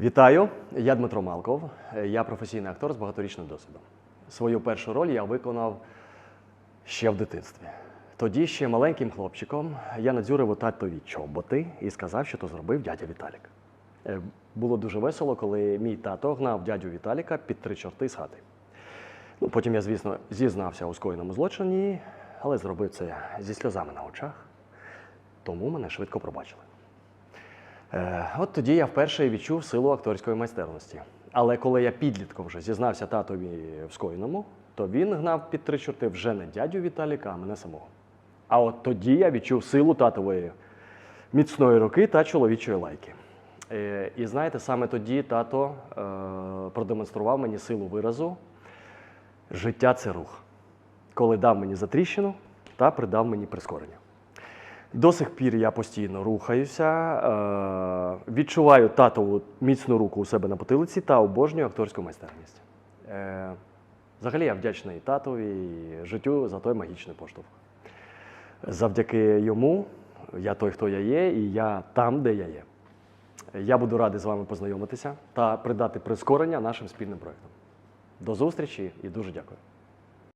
Вітаю, я Дмитро Малков. Я професійний актор з багаторічним досвідом. Свою першу роль я виконав ще в дитинстві. Тоді ще маленьким хлопчиком я надзюрив у татові чоботи і сказав, що то зробив дядя Віталік. Е, Було дуже весело, коли мій тато гнав дядю Віталіка під три чорти з хати. Ну, потім я, звісно, зізнався у скоєному злочині, але зробив це зі сльозами на очах, тому мене швидко пробачили. Е, От тоді я вперше відчув силу акторської майстерності. Але коли я підлітком вже зізнався татові в скоєному, то він гнав під три чорти вже не дядю Віталіка, а мене самого. А от тоді я відчув силу татової міцної руки та чоловічої лайки. Е, І знаєте, саме тоді тато е, продемонстрував мені силу виразу. Життя це рух, коли дав мені затріщину та придав мені прискорення. До сих пір я постійно рухаюся, відчуваю татову міцну руку у себе на потилиці та обожнюю акторську майстерність. Е, взагалі я вдячний татові і життю за той магічний поштовх. Завдяки йому я той, хто я є, і я там, де я є. Я буду радий з вами познайомитися та придати прискорення нашим спільним проектам. До зустрічі і дуже дякую.